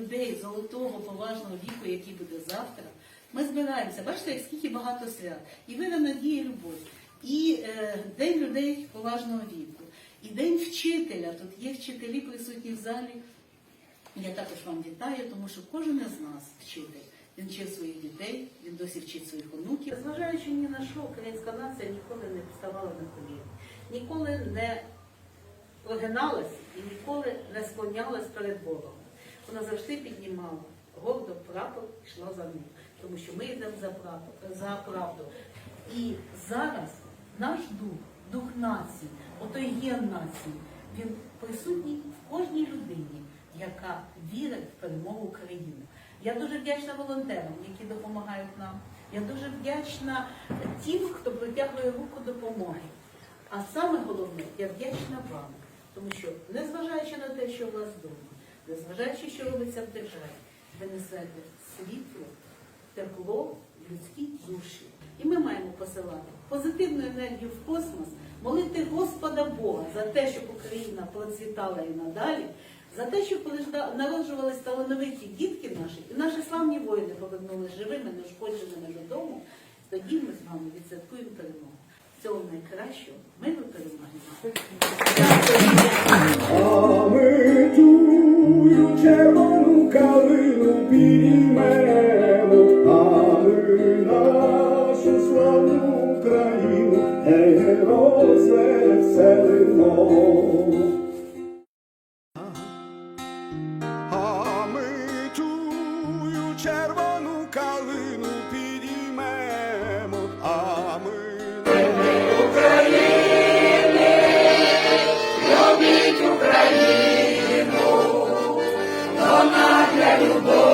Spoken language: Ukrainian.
людей золотого, поважного віку, який буде завтра. Ми збираємося. Бачите, як скільки багато свят. І віра, надія, любов. І е, День людей поважного віку. І День вчителя. Тут є вчителі присутні в залі. Я також вам вітаю, тому що кожен із нас вчитель. Він вчив своїх дітей, він досі вчить своїх онуків. Зважаючи ні на що, українська нація ніколи не вставала на коліна, ніколи не прогиналась і ніколи не склонялась перед Богом. Вона завжди піднімала гордо прапор йшла за ним, тому що ми йдемо за правду. За правду. І зараз наш дух, дух нації, отой ген нації, він присутній в кожній людині, яка вірить в перемогу України. Я дуже вдячна волонтерам, які допомагають нам. Я дуже вдячна тим, хто протягує руку допомоги. А саме головне, я вдячна вам, тому що, незважаючи на те, що у вас вдома, незважаючи, що робиться в державі, ви несете світло, тепло, людські душі. І ми маємо посилати позитивну енергію в космос, молити Господа Бога за те, щоб Україна процвітала і надалі, за те, щоб народжувались талановиті дітки наші, і наші славні воїни повернулись живими, неушкодженими додому, тоді ми з вами відсвяткуємо перемогу. Всього найкращого, миру перемоги. Україну, не розвеселимо. А ми тую червону калину підіймемо, а ми України, любіть Україну, для любов.